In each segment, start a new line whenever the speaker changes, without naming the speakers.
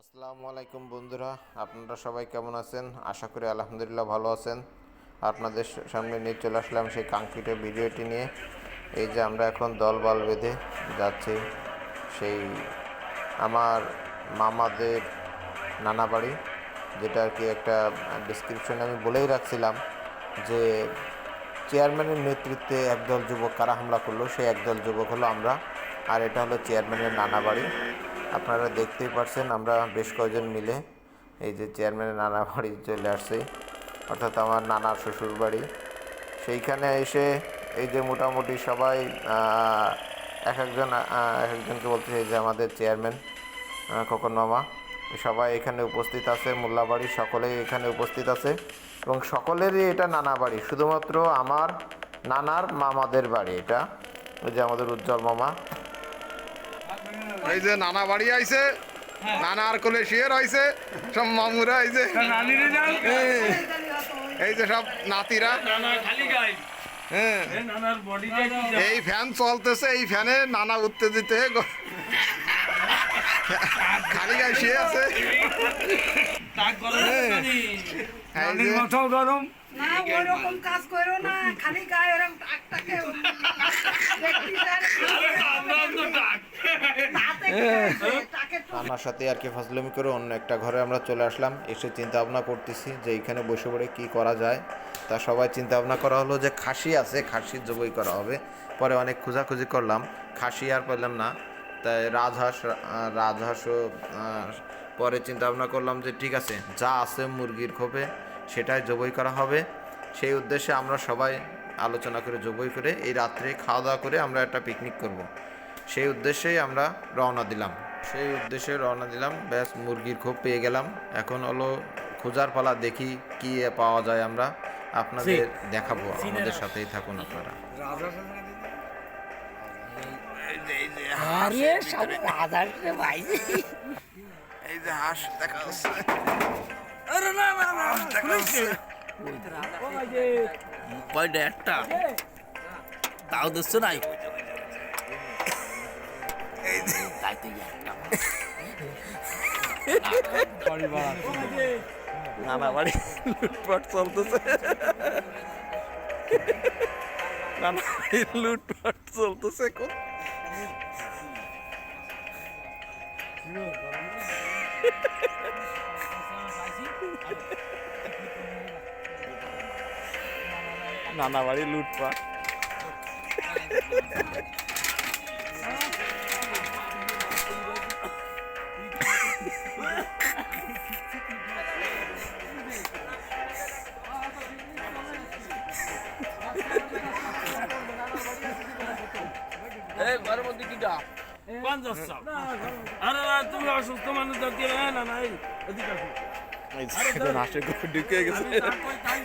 আসসালামু আলাইকুম বন্ধুরা, আপনারা সবাই কেমন আছেন? আশা করি আলহামদুলিল্লাহ ভালো আছেন। আপনাদের সামনে নিয়ে চলে আসলাম সেই কাঙ্ক্ষিত ভিডিওটি নিয়ে। এই যে আমরা এখন দল বল বেঁধে যাচ্ছি, সেই আমার মামাদের নানা বাড়ি, যেটা আর কি একটা ডিসক্রিপশনে আমি বলেই রাখছিলাম যে চেয়ারম্যানের নেতৃত্বে একদল যুবক কারা হামলা করল, সেই একদল যুবক হলো আমরা। আর এটা হলো চেয়ারম্যানের নানা বাড়ি। আপনারা দেখতেই পারছেন, আমরা বেশ কয়েকজন মিলে এই যে চেয়ারম্যানের নানা বাড়ি চলে আসছি, অর্থাৎ আমার নানার শ্বশুর বাড়ি। সেইখানে এসে এই যে মোটামুটি সবাই এক একজন এক একজনকে বলতে যে আমাদের চেয়ারম্যান খোকন মামা। সবাই এখানে উপস্থিত আছে মোল্লাবাড়ি সকলেই এখানে উপস্থিত আছে এবং সকলেরই এটা নানা বাড়ি, শুধুমাত্র আমার নানার মামাদের বাড়ি এটা, ওই যে আমাদের উজ্জ্বল মামা।
এই যে নানা বাড়ি আইছে নানা আর কোলে শুয়ে রয়েছে সব মামুরা আইছে
নানিরে যান
এই যে সব নাতিরা।
নানা খালি গাই
হ্যাঁ
যা-
এই ফ্যান চলতেছে এই ফ্যানে নানা উত্তেজিত হয়ে খালি গায়ে শুয়ে আছে।
গরম
এই যে
মাথাও
না ওরকম কাজ করো না খালি গায়ে ওরকম টাকটাকে।
আমরা
সাথে আর কি ফাজলামি করে অন্য একটা ঘরে আমরা চলে আসলাম, এসে চিন্তা ভাবনা করতেছি যে এইখানে বসে পড়ে কী করা যায়। তা সবাই চিন্তা ভাবনা করা হলো যে খাসি আছে খাসির জবই করা হবে। পরে অনেক খোঁজাখুঁজি করলাম, খাসি আর পেলাম না। তাই রাজহাঁস, রাজহাঁসও পরে চিন্তা ভাবনা করলাম যে ঠিক আছে, যা আছে মুরগির খোপে সেটাই জবই করা হবে। সেই উদ্দেশ্যে আমরা সবাই আলোচনা করে জবই করে এই রাত্রে খাওয়া দাওয়া করে আমরা একটা পিকনিক করব। সেই উদ্দেশ্যেই আমরা রওনা দিলাম। সেই উদ্দেশ্যে রওনা দিলাম। ব্যাস মুরগির খোপ পেয়ে গেলাম। এখন হলো খোঁজার পালা দেখি কি পাওয়া যায় আমরা। আপনাদের দেখাবো আমাদের সাথেই থাকুন আপনারা।
আরে সব বাজার ভাই।
এই যে হাঁস দেখা যাচ্ছে
আরে না না না
দেখা যাচ্ছে
কয়টা একটা? তাও দিচ্ছ নাই বাড়ি লুটপাট চলতেছে। লুটপাট চলতেছে নানা বাড়ি লুটপাট।
যাচ্ছ আরে না তুমি অসুস্থ মানুষ যাচ্ছি না না এদিকে আসো।
হাসে ঘরে ঢুকে গেছে।
আমি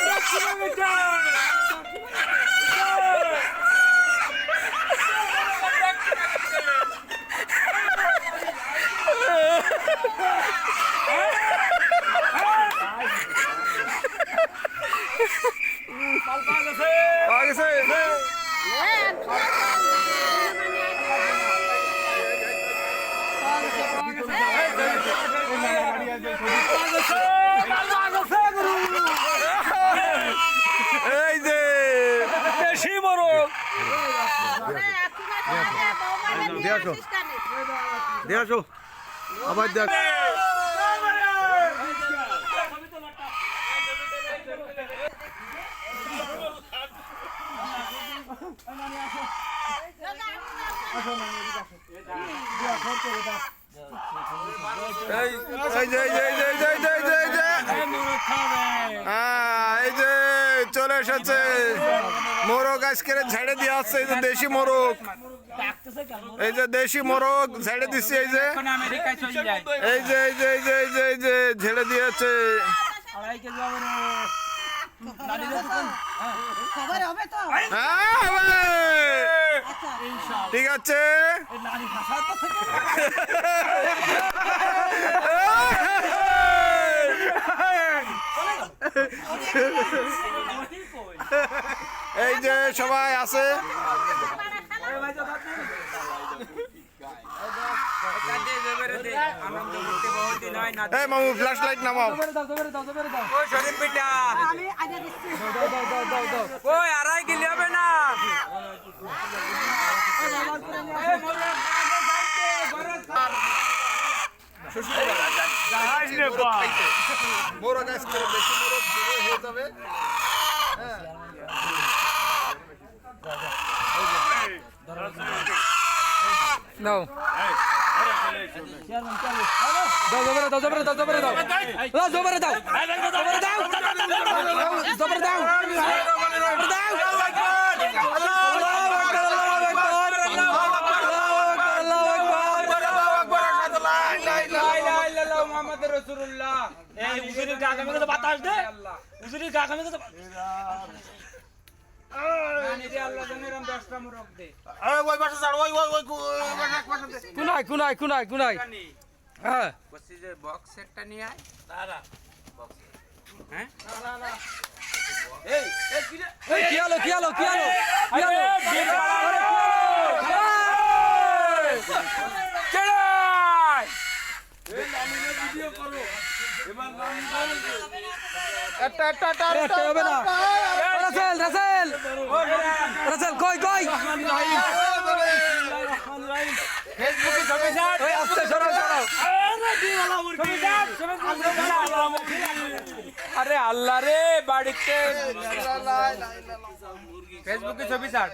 মাল
আয় মাল পাওয়া গেছে এই যে
বেশি বড়
দেখো
দেখো আবার দেখ।
এই
যে চলে এসেছে। মোরগ আজকে ঝেড়ে দিয়ে আসছে দেশি মোরগ। এই যে দেশি মোরগ ঝেড়ে দিচ্ছে এই যে। এই যে এই যে এই যে এই যে এই যে, ঝেড়ে দিয়েছে। হ্যাঁ। ঠিক আছে। এই যে সবাই আছে।
হয়
এই মামু ফ্ল্যাশ লাইট নামাও।
শরীফ ওই আড়াই কিলো হবে না।
মোরগ আজকে বেশি মোরগ হয়ে যাবে।
দাও দাও জবরে দাও জবরে দাও জবরে দাও দাও জবরে দাও জবরে দাও জবরে দাও
মোহাম্মদ রসুল্লাহ এই উজুরি গাগামে তো বাতাস দে উজুরি গাগামে তো আল্লাহ জানের আমি দশটা মুরগ দে
কুনাই কুনাই কুনাই কুনাই। হ্যাঁ।
বক্স সেটটা নিয়ে আয়। দাদা হ্যাঁ?
এই কি হলো কি হলো কি হলো কি হলো
একটা একটা একটা
আরে, একটা হবে না। রাসেল রাসেল। রাসেল কই কই? ওই আস্তে সরাও সরাও
আরে আল্লাহ রে বাড়িতে। ফেসবুকে ছবি ছাড়।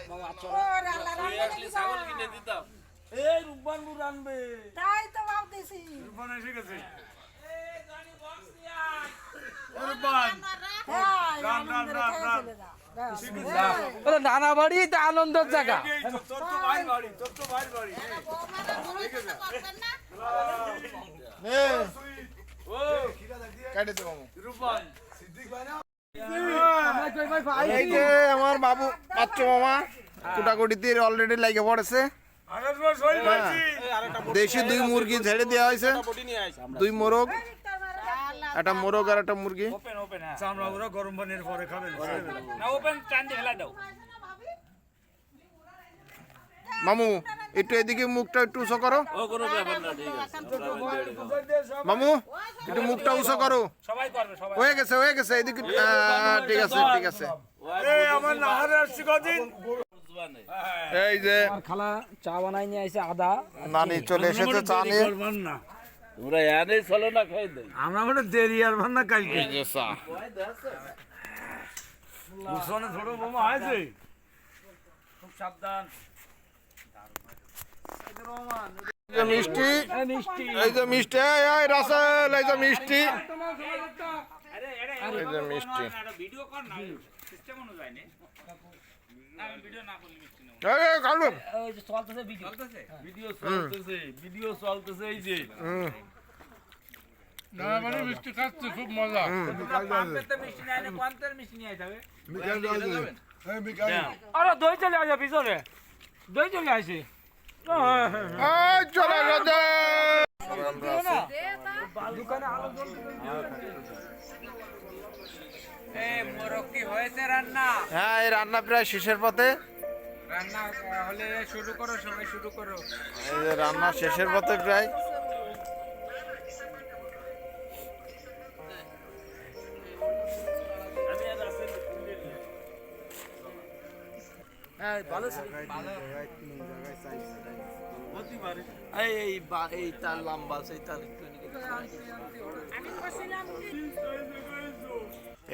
এই রূপবান আনবে।
তাই তো ভাবতেছি।
রূপবান এসে গেছে
তাই আনন্দের খেয়ে চলে যা
বলে নানা বাড়ি তা আনন্দের জায়গা।
আমার বাবু বাচ্চু মামা কুটাকুটিতে অলরেডি লাগে পড়েছে।
হয়ে।
দেশি দুই মুরগি ঝেড়ে দেওয়া হয়েছে। দুই মোরগ। একটা মোরগ আর একটা মুরগি?
ওপেন ওপেন হ্যাঁ। চামড়া গরম পানির পরে খাবেন।
না ওপেন টান দিয়ে ফেলা দাও।
মামু একটু এদিকে মুখটা একটু উঁচু করো।
ও কোনো ব্যাপার না ঠিক আছে।
মামু একটু মুখটা উঁচু করো।
সবাই করবে সবাই।
হয়ে গেছে হয়ে গেছে এদিকে ঠিক আছে ঠিক আছে।
এই আমার নাহারে আসছি কদিন।
এই যে
খালা চা বানাই নিয়ে আইছে আদা।
নানি চলে এসেছে চা নিয়ে।
তোমরা এনে চলো না খাই দেই। আমরা মানে দেরি আর ভান্না কালকে।
এই যে চা।
উসনে ছোট বোমা আছে খুব সাবধান।
মিষ্টি।
মিষ্টি।
এই যে মিষ্টি এই, এই রাসেল এই যে মিষ্টি। এই যে মিষ্টি।
ভিডিও কর না। সিস্টেম অনুযায়ী নে আমি ভিডিও মিষ্টি
এই, খাবে
ওই যে চলতেছে ভিডিও
চলতেছে?
ভিডিও চলতেছে ভিডিও চলতেছে এই যে।
হুম,
পাম্পের তো মিষ্টি নাই না কোয়ান্তের মিষ্টি নিয়ে যাবে।
আরে দই চলে আসে পিছনে। দই চলে আসে
চলে
কি হয়েছে রান্না
হ্যাঁ এই রান্না প্রায় শেষের পথে।
রান্না হলে শুরু করো সবাই শুরু করো।
এই যে রান্না শেষের পথে প্রায়।
এই এই এই তার লম্বা সেই তার একটু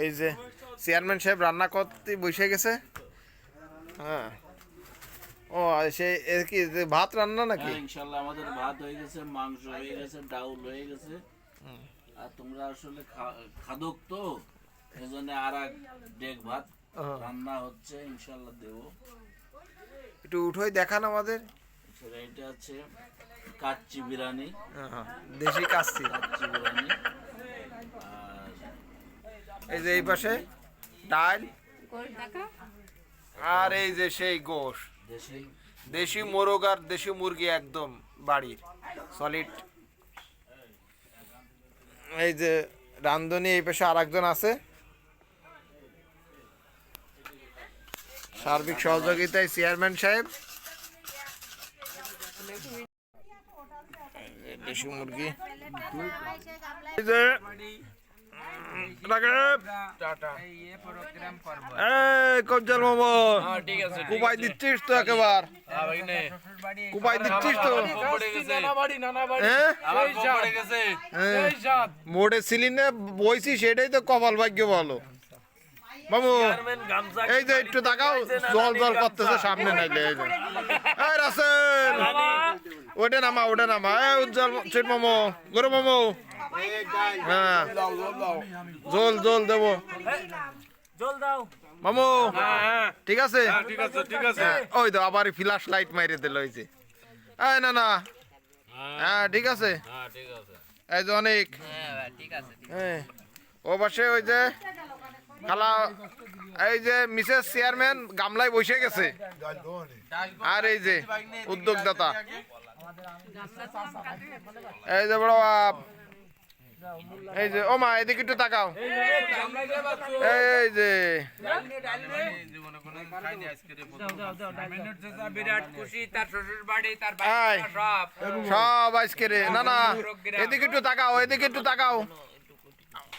এই যে চেয়ারম্যান সাহেব রান্না করতে বসে গেছে। হ্যাঁ। ও সে কি ভাত রান্না নাকি?
হ্যাঁ, ইনশাল্লাহ আমাদের ভাত হয়ে গেছে মাংস হয়ে গেছে ডাউল হয়ে গেছে। আর তোমরা আসলে খাদক তো এই জন্য আর এক ডেক ভাত রান্না হচ্ছে ইনশাল্লাহ দেবো।
একটু উঠোই দেখান আমাদের।
এছাড়া এটা হচ্ছে কাচ্চি বিরিয়ানি।
হ্যাঁ, দেশি কাচ্চি।
কাচ্চি বিরিয়ানি।
এই যে এই পাশে ডাল আর এই যে সেই গোশ।
দেশি
মোরগ আর দেশি মুরগি একদম বাড়ির সলিড এই যে রান্ধনি, এই পাশে আর একজন আছে। সার্বিক সহযোগিতায় চেয়ারম্যান সাহেব। দেশি মুরগি। রাকেব এই কবজাল মামা। কুপাই দিচ্ছিস তো একেবার। কুপাই দিচ্ছিস তো। হ্যাঁ? হ্যাঁ। মোড়ে ছিলি না বইছি সেটাই তো কপাল ভাগ্য বলো বাবু এই যে একটু তাকাও জল জল করতেছে সামনে নাইলে এই যে। এই রাসেল! ওটা নামা ওটা নামা। এই উজ্জ্বল ছিট মামো গরু মামো। হ্যাঁ। জল জল দেবো। মামু, ঠিক আছে? আছে ওই তো আবার ফ্ল্যাশ লাইট মাইরে দিল, ওই যে। এই, না না। হ্যাঁ ঠিক আছে? এই যে অনেক। হ্যাঁ ও পাশে ওই যে খালা, এই যে মিসেস চেয়ারম্যান গামলায় বসে গেছে। আর এই যে উদ্যোগদাতা। এই যে বড় এই যে ও মা এদিকে একটু তাকাও। এই যে।
সব
আজকে রে। না না, এদিকে একটু তাকাও, এদিকে একটু তাকাও।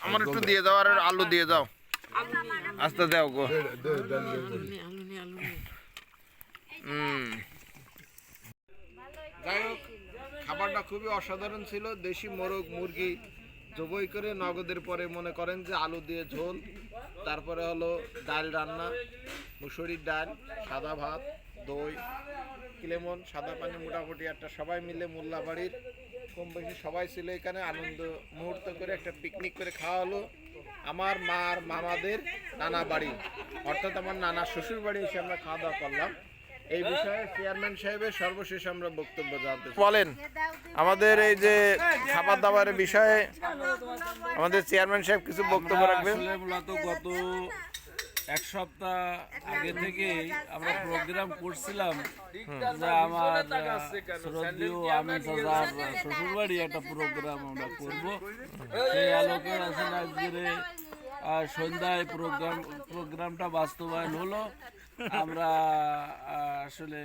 আমার একটু দিয়ে যাও, আর আলু দিয়ে যাও। আস্তে দাও গো। যাই হোক, খাবারটা খুবই অসাধারণ ছিল, দেশি মোরগ, মুরগি। জবই করে নগদের পরে মনে করেন যে আলু দিয়ে ঝোল, তারপরে হলো ডাল রান্না, মুসুরির ডাল, সাদা ভাত, দই, কিলেমন, সাদা পানি মোটামুটি একটা সবাই মিলে মোল্লাবাড়ির কম বেশি সবাই ছিল এখানে, আনন্দ মুহূর্ত করে একটা পিকনিক করে খাওয়া হলো। আমার মা আর মামাদের নানা বাড়ি, অর্থাৎ আমার নানা শ্বশুর বাড়ি এসে আমরা খাওয়া দাওয়া করলাম। এই বিষয়ে চেয়ারম্যান সাহেবের সর্বশেষ আমরা বক্তব্য জানতে বলেন আমাদের এই যে খাবার দাবারের বিষয়ে আমাদের চেয়ারম্যান সাহেব কিছু বক্তব্য রাখবেন।
আসলে মূলত গত এক সপ্তাহ আগে থেকে আমরা প্রোগ্রাম করছিলাম যে আমার শ্রদ্ধেয় আমি দাদার শ্বশুর বাড়ি একটা প্রোগ্রাম আমরা করব। সেই আলোকে আসলে আজকে সন্ধ্যায় প্রোগ্রাম প্রোগ্রামটা বাস্তবায়ন হলো। আমরা আসলে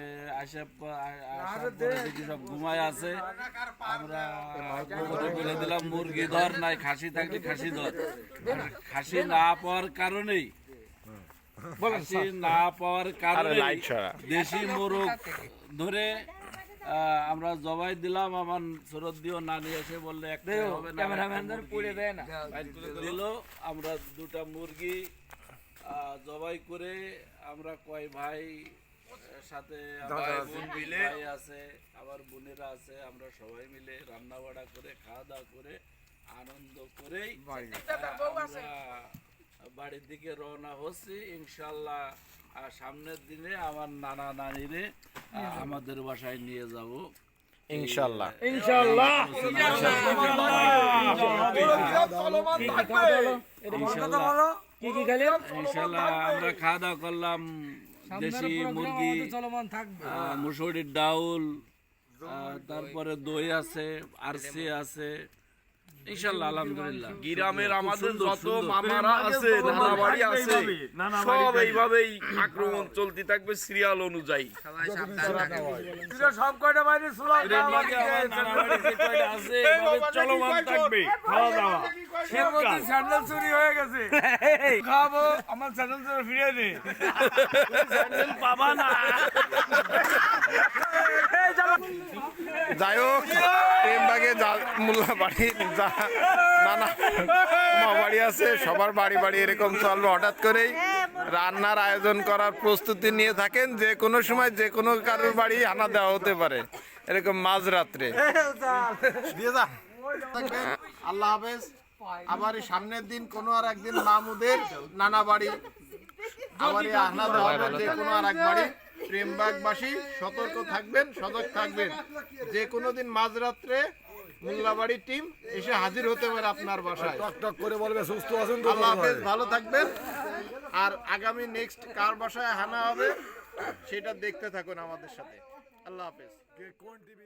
সব ঘুমায় আছে। আমরা বলে দিলাম মুরগি ধর নাই খাসি থাকলে খাসি ধর। খাসি না পাওয়ার কারণেই খাসি না পাওয়ার কারণে দেশি মোরগ ধরে আহ, আমরা জবাই দিলাম। আমার শ্রদ্ধীয় নানি এসে বললে একটা হবে না
না।
দিল। আমরা দুটা মুরগি জবাই করে আমরা কয় ভাই সাথে ভাই আছে আবার বোনেরা আছে আমরা সবাই মিলে রান্না বাড়া করে খাওয়া দাওয়া করে আনন্দ করেই বাড়ির দিকে রওনা হচ্ছি ইনশাল্লাহ আর সামনের দিনে আমার নানা নানিরে আমাদের বাসায় নিয়ে যাব
ইনশাল্লাহ
ইনশাল্লাহ আমরা খাওয়া দাওয়া করলাম দেশি মুরগি মুসুরির ডাউল তারপরে দই আছে আরসি আছে। আলহামদুলিল্লাহ।
গ্রামের আমাদের যত মামারা আছে নানা আছে সব এইভাবেই। আক্রমণ চলতে থাকবে সিরিয়াল অনুযায়ী।
সব কয়টা বাইরে?
চলমান থাকবে। খাওয়া দাওয়া
স্যান্ডেল চুরি হয়ে গেছে। খাব আমার স্যান্ডেল চুরি ফিরিয়ে দে।
পাবা না।
যাই হোক প্রেমবাগে মোল্লা বাড়ি যা নানা বাড়ি আছে সবার বাড়ি বাড়ি এরকম চলবে। হঠাৎ করেই রান্নার আয়োজন করার প্রস্তুতি নিয়ে থাকেন যে কোনো সময় যে কোনো কারোর বাড়ি হানা দেওয়া হতে পারে। এরকম মাঝরাত্রে। আল্লাহ হাফেজ। আবার সামনের দিন কোনো আর একদিন মামুদের নানা বাড়ি। আবার এই যে কোনো আর এক বাড়ি। প্রেমবাগবাসী সতর্ক থাকবেন সতর্ক থাকবেন। যে কোনো দিন মাঝরাত্রে মোল্লাবাড়ি টিম এসে হাজির হতে পারে আপনার বাসায়।
টক করে বলবে সুস্থ আছেন তো
আল্লাহ হাফেজ ভালো থাকবেন। আর আগামী নেক্সট কার বাসায় হানা হবে সেটা দেখতে থাকুন আমাদের সাথে। আল্লাহ হাফেজ।
কোন টিভি